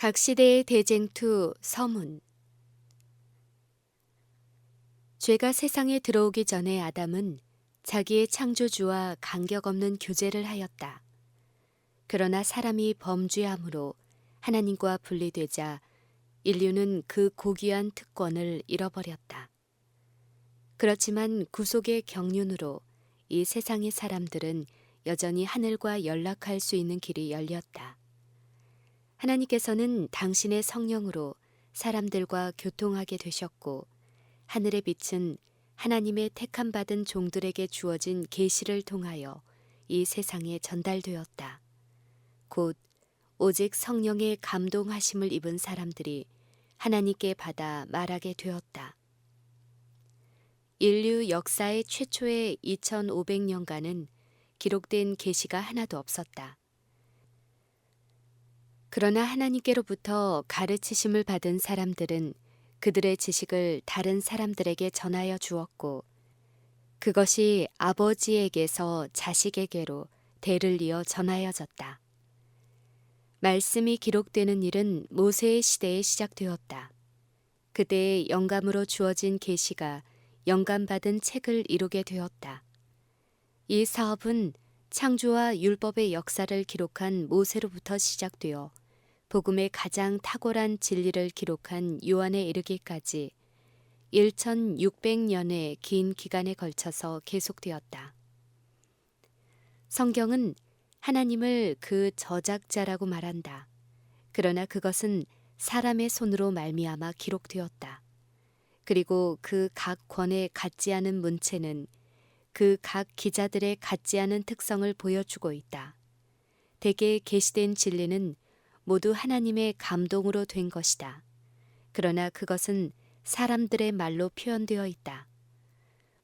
각 시대의 대쟁투 서문 죄가 세상에 들어오기 전에 아담은 자기의 창조주와 간격 없는 교제를 하였다. 그러나 사람이 범죄함으로 하나님과 분리되자 인류는 그 고귀한 특권을 잃어버렸다. 그렇지만 구속의 경륜으로 이 세상의 사람들은 여전히 하늘과 연락할 수 있는 길이 열렸다. 하나님께서는 당신의 성령으로 사람들과 교통하게 되셨고 하늘의 빛은 하나님의 택함 받은 종들에게 주어진 계시를 통하여 이 세상에 전달되었다. 곧 오직 성령의 감동하심을 입은 사람들이 하나님께 받아 말하게 되었다. 인류 역사의 최초의 2500년간은 기록된 계시가 하나도 없었다. 그러나 하나님께로부터 가르치심을 받은 사람들은 그들의 지식을 다른 사람들에게 전하여 주었고 그것이 아버지에게서 자식에게로 대를 이어 전하여졌다. 말씀이 기록되는 일은 모세의 시대에 시작되었다. 그때의 영감으로 주어진 계시가 영감받은 책을 이루게 되었다. 이 사업은 창조와 율법의 역사를 기록한 모세로부터 시작되어 복음의 가장 탁월한 진리를 기록한 요한에 이르기까지 1600년의 긴 기간에 걸쳐서 계속되었다. 성경은 하나님을 그 저작자라고 말한다. 그러나 그것은 사람의 손으로 말미암아 기록되었다. 그리고 그 각 권에 같지 않은 문체는 그 각 기자들의 같지 않은 특성을 보여주고 있다. 대개 게시된 진리는 모두 하나님의 감동으로 된 것이다. 그러나 그것은 사람들의 말로 표현되어 있다.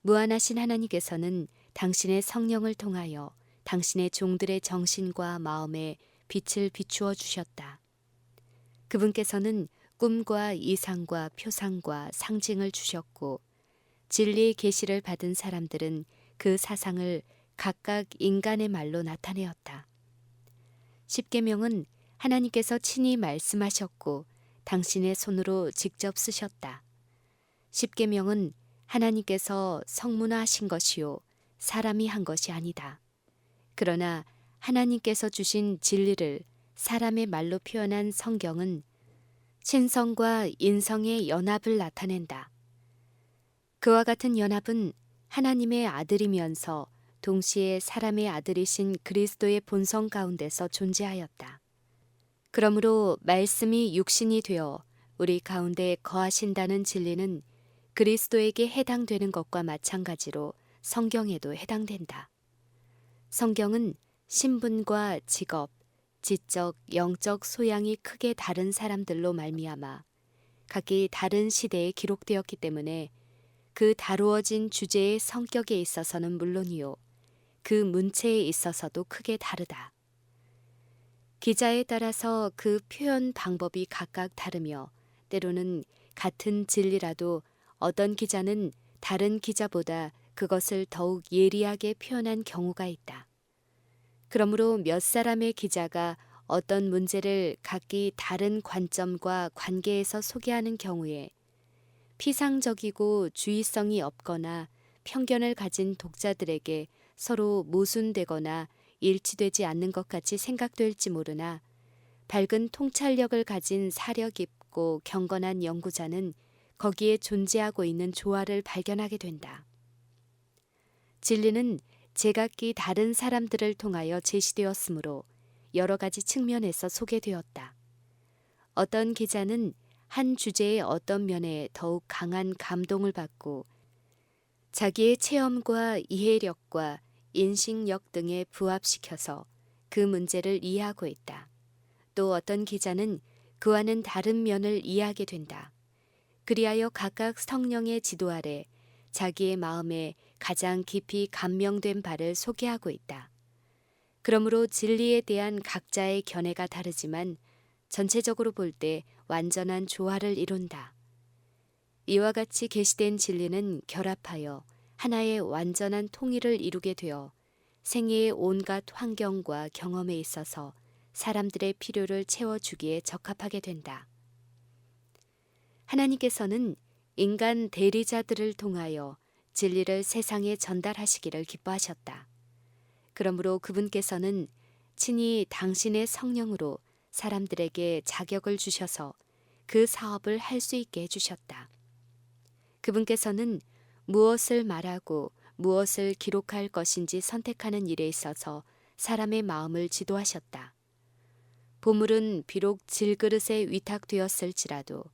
무한하신 하나님께서는 당신의 성령을 통하여 당신의 종들의 정신과 마음에 빛을 비추어 주셨다. 그분께서는 꿈과 이상과 표상과 상징을 주셨고 진리의 계시를 받은 사람들은 그 사상을 각각 인간의 말로 나타내었다. 십계명은 하나님께서 친히 말씀하셨고 당신의 손으로 직접 쓰셨다. 십계명은 하나님께서 성문화하신 것이요 사람이 한 것이 아니다. 그러나 하나님께서 주신 진리를 사람의 말로 표현한 성경은 신성과 인성의 연합을 나타낸다. 그와 같은 연합은 하나님의 아들이면서 동시에 사람의 아들이신 그리스도의 본성 가운데서 존재하였다. 그러므로 말씀이 육신이 되어 우리 가운데 거하신다는 진리는 그리스도에게 해당되는 것과 마찬가지로 성경에도 해당된다. 성경은 신분과 직업, 지적, 영적 소양이 크게 다른 사람들로 말미암아 각기 다른 시대에 기록되었기 때문에 그 다루어진 주제의 성격에 있어서는 물론이요, 그 문체에 있어서도 크게 다르다. 기자에 따라서 그 표현 방법이 각각 다르며 때로는 같은 진리라도 어떤 기자는 다른 기자보다 그것을 더욱 예리하게 표현한 경우가 있다. 그러므로 몇 사람의 기자가 어떤 문제를 각기 다른 관점과 관계에서 소개하는 경우에 피상적이고 주의성이 없거나 편견을 가진 독자들에게 서로 모순되거나 일치되지 않는 것 같이 생각될지 모르나 밝은 통찰력을 가진 사려 깊고 경건한 연구자는 거기에 존재하고 있는 조화를 발견하게 된다. 진리는 제각기 다른 사람들을 통하여 제시되었으므로 여러 가지 측면에서 소개되었다. 어떤 기자는 한 주제의 어떤 면에 더욱 강한 감동을 받고 자기의 체험과 이해력과 인식력 등에 부합시켜서 그 문제를 이해하고 있다. 또 어떤 기자는 그와는 다른 면을 이해하게 된다. 그리하여 각각 성령의 지도 아래 자기의 마음에 가장 깊이 감명된 바를 소개하고 있다. 그러므로 진리에 대한 각자의 견해가 다르지만 전체적으로 볼 때 완전한 조화를 이룬다. 이와 같이 게시된 진리는 결합하여 하나의 완전한 통일을 이루게 되어 생애의 온갖 환경과 경험에 있어서 사람들의 필요를 채워주기에 적합하게 된다. 하나님께서는 인간 대리자들을 통하여 진리를 세상에 전달하시기를 기뻐하셨다. 그러므로 그분께서는 친히 당신의 성령으로 사람들에게 자격을 주셔서 그 사업을 할 수 있게 해주셨다. 그분께서는 무엇을 말하고 무엇을 기록할 것인지 선택하는 일에 있어서 사람의 마음을 지도하셨다. 보물은 비록 질그릇에 위탁되었을지라도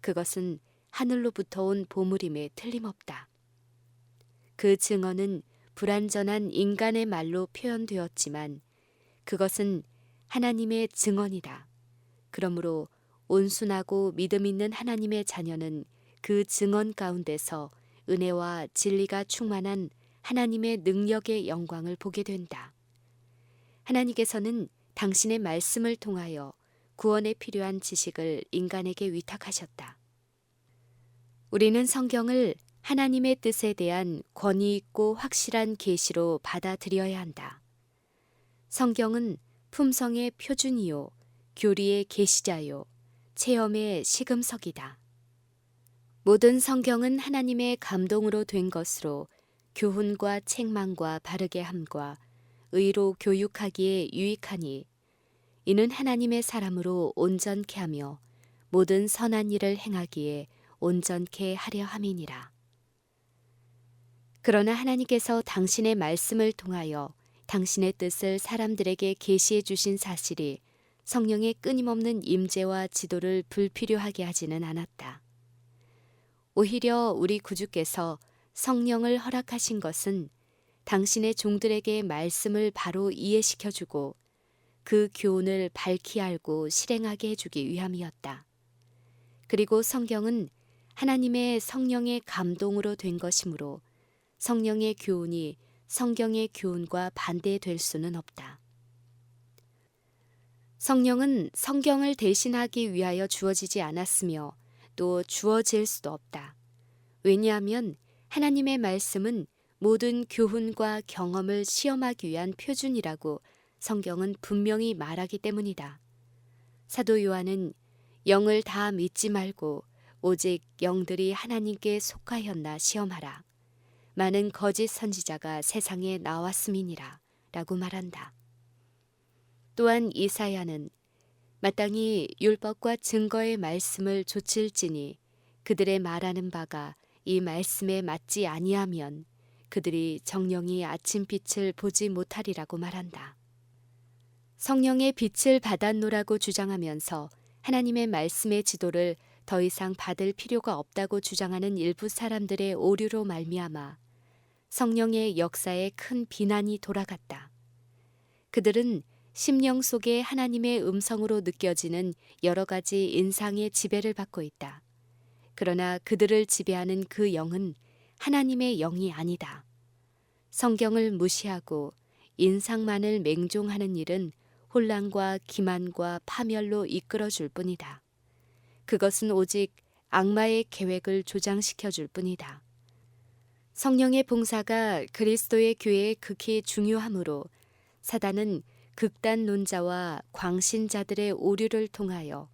그것은 하늘로부터 온 보물임에 틀림없다. 그 증언은 불완전한 인간의 말로 표현되었지만 그것은 하나님의 증언이다. 그러므로 온순하고 믿음 있는 하나님의 자녀는 그 증언 가운데서 은혜와 진리가 충만한 하나님의 능력의 영광을 보게 된다. 하나님께서는 당신의 말씀을 통하여 구원에 필요한 지식을 인간에게 위탁하셨다. 우리는 성경을 하나님의 뜻에 대한 권위 있고 확실한 계시로 받아들여야 한다. 성경은 품성의 표준이요, 교리의 계시자요, 체험의 시금석이다. 모든 성경은 하나님의 감동으로 된 것으로 교훈과 책망과 바르게 함과 의로 교육하기에 유익하니 이는 하나님의 사람으로 온전케 하며 모든 선한 일을 행하기에 온전케 하려 함이니라. 그러나 하나님께서 당신의 말씀을 통하여 당신의 뜻을 사람들에게 계시해 주신 사실이 성령의 끊임없는 임재와 지도를 불필요하게 하지는 않았다. 오히려 우리 구주께서 성령을 허락하신 것은 당신의 종들에게 말씀을 바로 이해시켜 주고 그 교훈을 밝히 알고 실행하게 해주기 위함이었다. 그리고 성경은 하나님의 성령의 감동으로 된 것이므로 성령의 교훈이 성경의 교훈과 반대될 수는 없다. 성령은 성경을 대신하기 위하여 주어지지 않았으며 또 주어질 수도 없다. 왜냐하면 하나님의 말씀은 모든 교훈과 경험을 시험하기 위한 표준이라고 성경은 분명히 말하기 때문이다. 사도 요한은 영을 다 믿지 말고 오직 영들이 하나님께 속하였나 시험하라. 많은 거짓 선지자가 세상에 나왔음이니라 라고 말한다. 또한 이사야는 마땅히 율법과 증거의 말씀을 조칠지니 그들의 말하는 바가 이 말씀에 맞지 아니하면 그들이 정령이 아침 빛을 보지 못하리라고 말한다. 성령의 빛을 받았노라고 주장하면서 하나님의 말씀의 지도를 더 이상 받을 필요가 없다고 주장하는 일부 사람들의 오류로 말미암아 성령의 역사에 큰 비난이 돌아갔다. 그들은 심령 속에 하나님의 음성으로 느껴지는 여러 가지 인상의 지배를 받고 있다. 그러나 그들을 지배하는 그 영은 하나님의 영이 아니다. 성경을 무시하고 인상만을 맹종하는 일은 혼란과 기만과 파멸로 이끌어 줄 뿐이다. 그것은 오직 악마의 계획을 조장시켜 줄 뿐이다. 성령의 봉사가 그리스도의 교회에 극히 중요하므로 사단은 극단론자와 광신자들의 오류를 통하여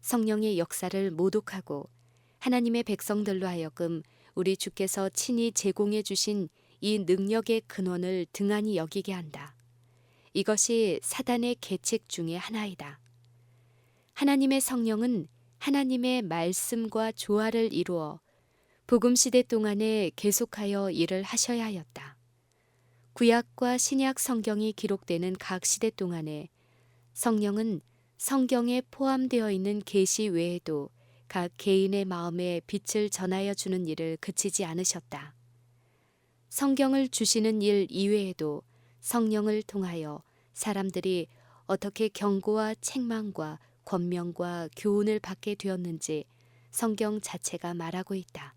성령의 역사를 모독하고 하나님의 백성들로 하여금 우리 주께서 친히 제공해 주신 이 능력의 근원을 등한히 여기게 한다. 이것이 사단의 계책 중의 하나이다. 하나님의 성령은 하나님의 말씀과 조화를 이루어 복음 시대 동안에 계속하여 일을 하셔야 하였다. 구약과 신약 성경이 기록되는 각 시대 동안에 성령은 성경에 포함되어 있는 계시 외에도 각 개인의 마음에 빛을 전하여 주는 일을 그치지 않으셨다. 성경을 주시는 일 이외에도 성령을 통하여 사람들이 어떻게 경고와 책망과 권명과 교훈을 받게 되었는지 성경 자체가 말하고 있다.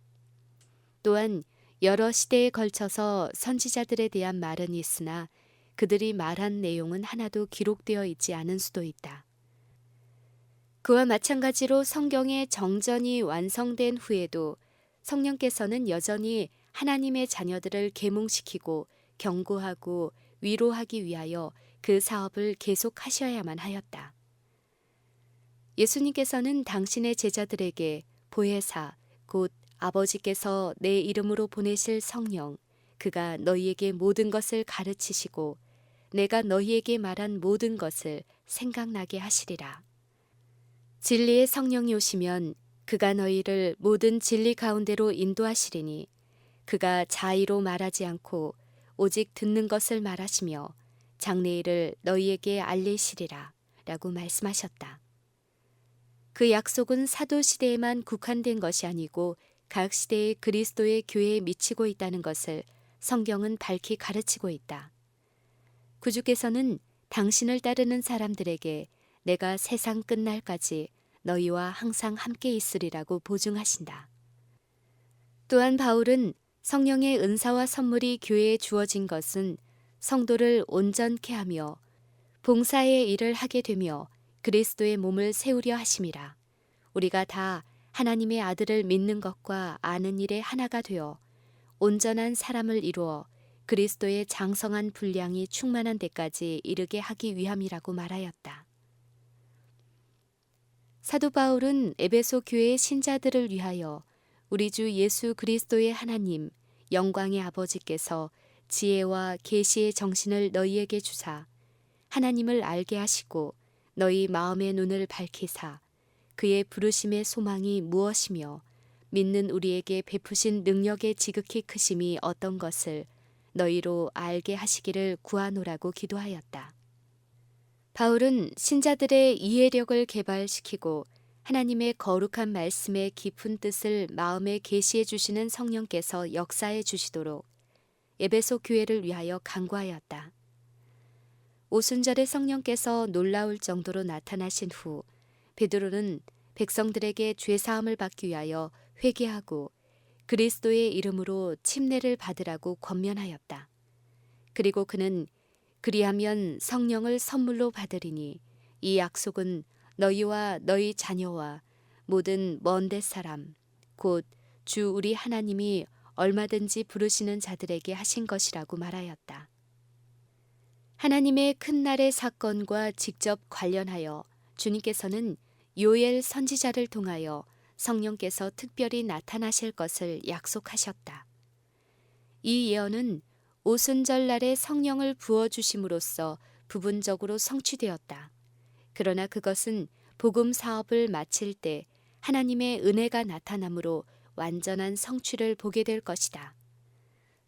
또한 여러 시대에 걸쳐서 선지자들에 대한 말은 있으나 그들이 말한 내용은 하나도 기록되어 있지 않은 수도 있다. 그와 마찬가지로 성경의 정전이 완성된 후에도 성령께서는 여전히 하나님의 자녀들을 계몽시키고 경고하고 위로하기 위하여 그 사업을 계속 하셔야만 하였다. 예수님께서는 당신의 제자들에게 보혜사, 곧 아버지께서 내 이름으로 보내실 성령, 그가 너희에게 모든 것을 가르치시고 내가 너희에게 말한 모든 것을 생각나게 하시리라. 진리의 성령이 오시면 그가 너희를 모든 진리 가운데로 인도하시리니 그가 자의로 말하지 않고 오직 듣는 것을 말하시며 장래일을 너희에게 알리시리라 라고 말씀하셨다. 그 약속은 사도 시대에만 국한된 것이 아니고 각 시대의 그리스도의 교회에 미치고 있다는 것을 성경은 밝히 가르치고 있다. 구주께서는 당신을 따르는 사람들에게 내가 세상 끝날까지 너희와 항상 함께 있으리라고 보증하신다. 또한 바울은 성령의 은사와 선물이 교회에 주어진 것은 성도를 온전케 하며 봉사의 일을 하게 되며 그리스도의 몸을 세우려 하심이라. 우리가 다 하나님의 아들을 믿는 것과 아는 일에 하나가 되어 온전한 사람을 이루어 그리스도의 장성한 분량이 충만한 데까지 이르게 하기 위함이라고 말하였다. 사도 바울은 에베소 교회의 신자들을 위하여 우리 주 예수 그리스도의 하나님 영광의 아버지께서 지혜와 계시의 정신을 너희에게 주사 하나님을 알게 하시고 너희 마음의 눈을 밝히사 그의 부르심의 소망이 무엇이며 믿는 우리에게 베푸신 능력의 지극히 크심이 어떤 것을 너희로 알게 하시기를 구하노라고 기도하였다. 바울은 신자들의 이해력을 개발시키고 하나님의 거룩한 말씀의 깊은 뜻을 마음에 계시해 주시는 성령께서 역사해 주시도록 에베소 교회를 위하여 간구하였다. 오순절에 성령께서 놀라울 정도로 나타나신 후 베드로는 백성들에게 죄 사함을 받기 위하여 회개하고 그리스도의 이름으로 침례를 받으라고 권면하였다. 그리고 그는 그리하면 성령을 선물로 받으리니 이 약속은 너희와 너희 자녀와 모든 먼데 사람 곧 주 우리 하나님이 얼마든지 부르시는 자들에게 하신 것이라고 말하였다. 하나님의 큰 날의 사건과 직접 관련하여 주님께서는 요엘 선지자를 통하여 성령께서 특별히 나타나실 것을 약속하셨다. 이 예언은 오순절 날에 성령을 부어 주심으로써 부분적으로 성취되었다. 그러나 그것은 복음 사업을 마칠 때 하나님의 은혜가 나타나므로 완전한 성취를 보게 될 것이다.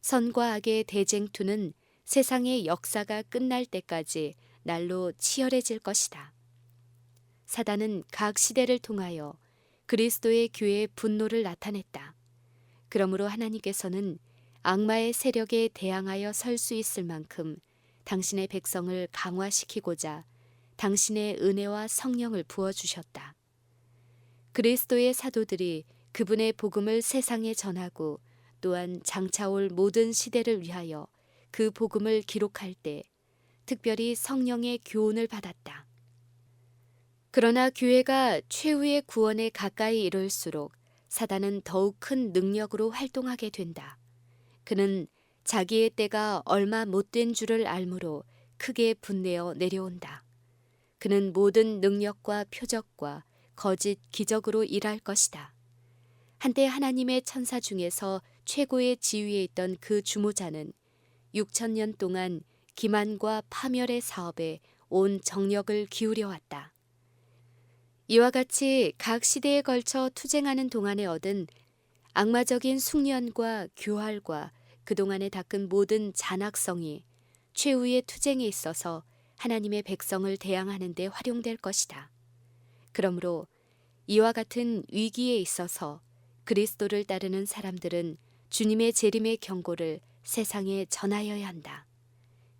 선과 악의 대쟁투는 세상의 역사가 끝날 때까지 날로 치열해질 것이다. 사단은 각 시대를 통하여 그리스도의 교회의 분노를 나타냈다. 그러므로 하나님께서는 악마의 세력에 대항하여 설 수 있을 만큼 당신의 백성을 강화시키고자 당신의 은혜와 성령을 부어주셨다. 그리스도의 사도들이 그분의 복음을 세상에 전하고 또한 장차올 모든 시대를 위하여 그 복음을 기록할 때 특별히 성령의 교훈을 받았다. 그러나 교회가 최후의 구원에 가까이 이룰수록 사단은 더욱 큰 능력으로 활동하게 된다. 그는 자기의 때가 얼마 못된 줄을 알므로 크게 분내어 내려온다. 그는 모든 능력과 표적과 거짓 기적으로 일할 것이다. 한때 하나님의 천사 중에서 최고의 지위에 있던 그 주모자는 6천 년 동안 기만과 파멸의 사업에 온 정력을 기울여 왔다. 이와 같이 각 시대에 걸쳐 투쟁하는 동안에 얻은 악마적인 숙련과 교활과 그동안에 닦은 모든 잔악성이 최후의 투쟁에 있어서 하나님의 백성을 대항하는 데 활용될 것이다. 그러므로 이와 같은 위기에 있어서 그리스도를 따르는 사람들은 주님의 재림의 경고를 세상에 전하여야 한다.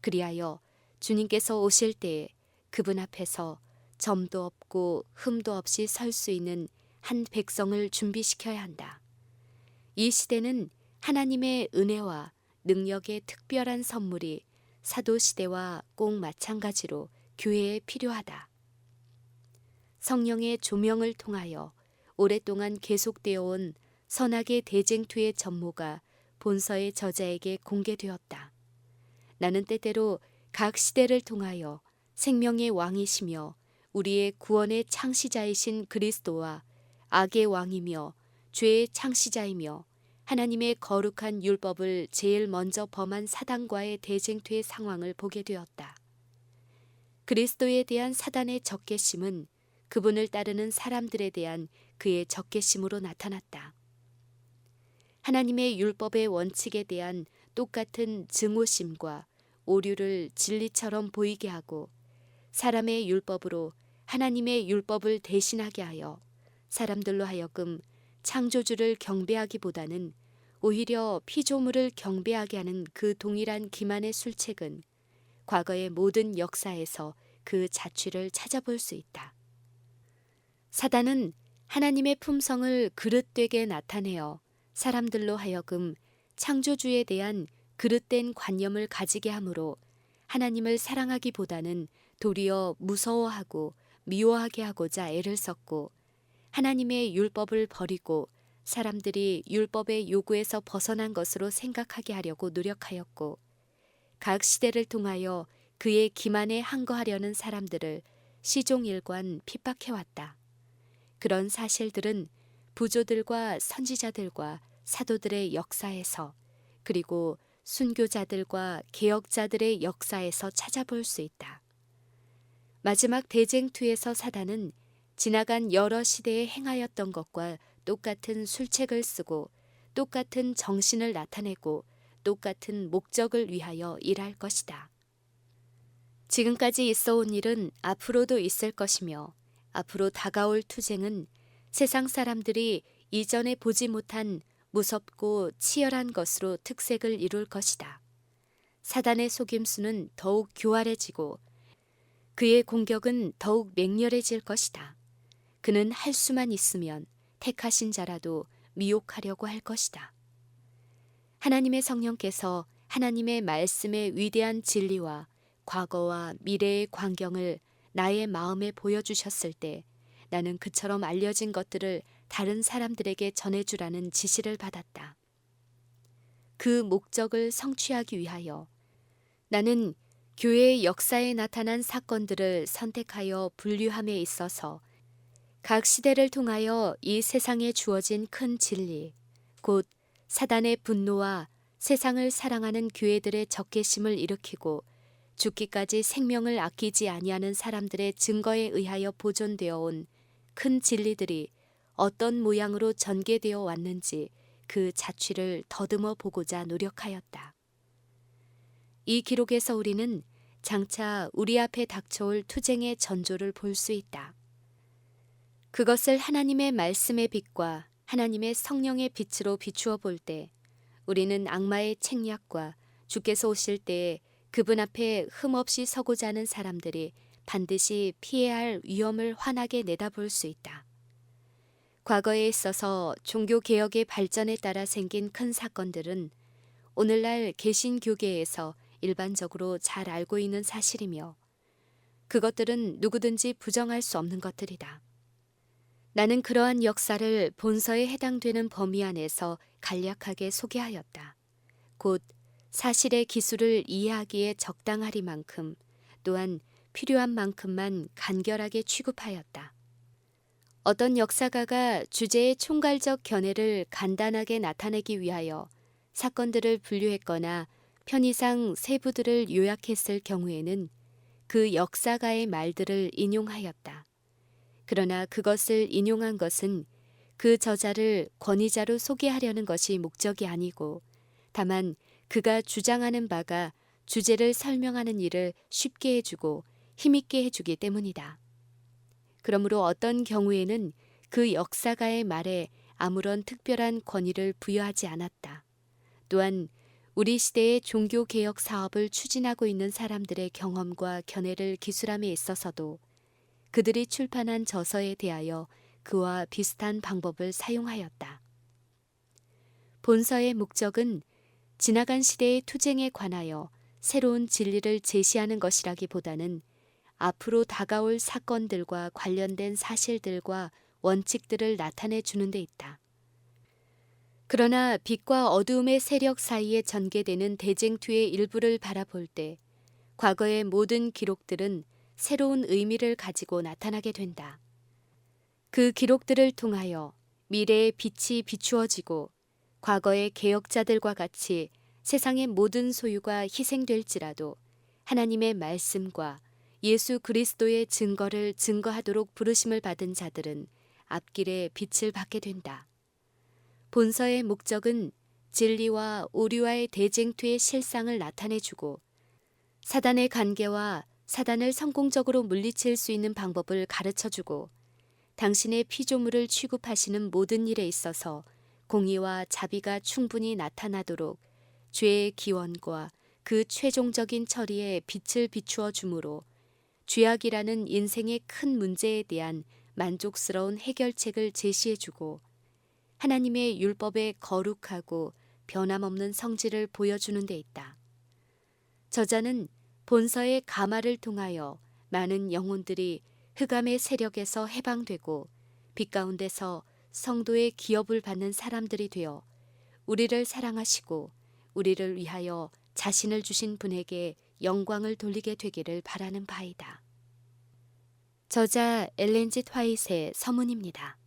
그리하여 주님께서 오실 때에 그분 앞에서 점도 없고 흠도 없이 설 수 있는 한 백성을 준비시켜야 한다. 이 시대는 하나님의 은혜와 능력의 특별한 선물이 사도 시대와 꼭 마찬가지로 교회에 필요하다. 성령의 조명을 통하여 오랫동안 계속되어 온 선악의 대쟁투의 전모가 본서의 저자에게 공개되었다. 나는 때때로 각 시대를 통하여 생명의 왕이시며 우리의 구원의 창시자이신 그리스도와 악의 왕이며 죄의 창시자이며 하나님의 거룩한 율법을 제일 먼저 범한 사단과의 대쟁투의 상황을 보게 되었다. 그리스도에 대한 사단의 적개심은 그분을 따르는 사람들에 대한 그의 적개심으로 나타났다. 하나님의 율법의 원칙에 대한 똑같은 증오심과 오류를 진리처럼 보이게 하고 사람의 율법으로 하나님의 율법을 대신하게 하여 사람들로 하여금 창조주를 경배하기보다는 오히려 피조물을 경배하게 하는 그 동일한 기만의 술책은 과거의 모든 역사에서 그 자취를 찾아볼 수 있다. 사단은 하나님의 품성을 그릇되게 나타내어 사람들로 하여금 창조주에 대한 그릇된 관념을 가지게 하므로 하나님을 사랑하기보다는 도리어 무서워하고 미워하게 하고자 애를 썼고 하나님의 율법을 버리고 사람들이 율법의 요구에서 벗어난 것으로 생각하게 하려고 노력하였고 각 시대를 통하여 그의 기만에 항거하려는 사람들을 시종일관 핍박해왔다. 그런 사실들은 부조들과 선지자들과 사도들의 역사에서 그리고 순교자들과 개혁자들의 역사에서 찾아볼 수 있다. 마지막 대쟁투에서 사단은 지나간 여러 시대에 행하였던 것과 똑같은 술책을 쓰고 똑같은 정신을 나타내고 똑같은 목적을 위하여 일할 것이다. 지금까지 있어 온 일은 앞으로도 있을 것이며 앞으로 다가올 투쟁은 세상 사람들이 이전에 보지 못한 무섭고 치열한 것으로 특색을 이룰 것이다. 사단의 속임수는 더욱 교활해지고 그의 공격은 더욱 맹렬해질 것이다. 그는 할 수만 있으면 택하신 자라도 미혹하려고 할 것이다. 하나님의 성령께서 하나님의 말씀의 위대한 진리와 과거와 미래의 광경을 나의 마음에 보여주셨을 때 나는 그처럼 알려진 것들을 다른 사람들에게 전해주라는 지시를 받았다. 그 목적을 성취하기 위하여 나는 교회의 역사에 나타난 사건들을 선택하여 분류함에 있어서 각 시대를 통하여 이 세상에 주어진 큰 진리, 곧 사단의 분노와 세상을 사랑하는 교회들의 적개심을 일으키고 죽기까지 생명을 아끼지 아니하는 사람들의 증거에 의하여 보존되어 온 큰 진리들이 어떤 모양으로 전개되어 왔는지 그 자취를 더듬어 보고자 노력하였다. 이 기록에서 우리는 장차 우리 앞에 닥쳐올 투쟁의 전조를 볼 수 있다. 그것을 하나님의 말씀의 빛과 하나님의 성령의 빛으로 비추어 볼 때 우리는 악마의 책략과 주께서 오실 때에 그분 앞에 흠없이 서고자 하는 사람들이 반드시 피해야 할 위험을 환하게 내다볼 수 있다. 과거에 있어서 종교 개혁의 발전에 따라 생긴 큰 사건들은 오늘날 개신교계에서 일반적으로 잘 알고 있는 사실이며 그것들은 누구든지 부정할 수 없는 것들이다. 나는 그러한 역사를 본서에 해당되는 범위 안에서 간략하게 소개하였다. 곧 사실의 기술을 이해하기에 적당하리만큼 또한 필요한 만큼만 간결하게 취급하였다. 어떤 역사가가 주제의 총괄적 견해를 간단하게 나타내기 위하여 사건들을 분류했거나 편의상 세부들을 요약했을 경우에는 그 역사가의 말들을 인용하였다. 그러나 그것을 인용한 것은 그 저자를 권위자로 소개하려는 것이 목적이 아니고 다만 그가 주장하는 바가 주제를 설명하는 일을 쉽게 해주고 힘있게 해주기 때문이다. 그러므로 어떤 경우에는 그 역사가의 말에 아무런 특별한 권위를 부여하지 않았다. 또한 우리 시대의 종교 개혁 사업을 추진하고 있는 사람들의 경험과 견해를 기술함에 있어서도 그들이 출판한 저서에 대하여 그와 비슷한 방법을 사용하였다. 본서의 목적은 지나간 시대의 투쟁에 관하여 새로운 진리를 제시하는 것이라기보다는 앞으로 다가올 사건들과 관련된 사실들과 원칙들을 나타내 주는 데 있다. 그러나 빛과 어두움의 세력 사이에 전개되는 대쟁투의 일부를 바라볼 때 과거의 모든 기록들은 새로운 의미를 가지고 나타나게 된다. 그 기록들을 통하여 미래의 빛이 비추어지고 과거의 개혁자들과 같이 세상의 모든 소유가 희생될지라도 하나님의 말씀과 예수 그리스도의 증거를 증거하도록 부르심을 받은 자들은 앞길에 빛을 받게 된다. 본서의 목적은 진리와 오류와의 대쟁투의 실상을 나타내주고 사단의 관계와 사단을 성공적으로 물리칠 수 있는 방법을 가르쳐주고 당신의 피조물을 취급하시는 모든 일에 있어서 공의와 자비가 충분히 나타나도록 죄의 기원과 그 최종적인 처리에 빛을 비추어 주므로 죄악이라는 인생의 큰 문제에 대한 만족스러운 해결책을 제시해 주고 하나님의 율법의 거룩하고 변함없는 성질을 보여주는 데 있다. 저자는 본서의 가마를 통하여 많은 영혼들이 흑암의 세력에서 해방되고 빛 가운데서 성도의 기업을 받는 사람들이 되어 우리를 사랑하시고 우리를 위하여 자신을 주신 분에게 영광을 돌리게 되기를 바라는 바이다. 저자 엘렌지 트와이트의 서문입니다.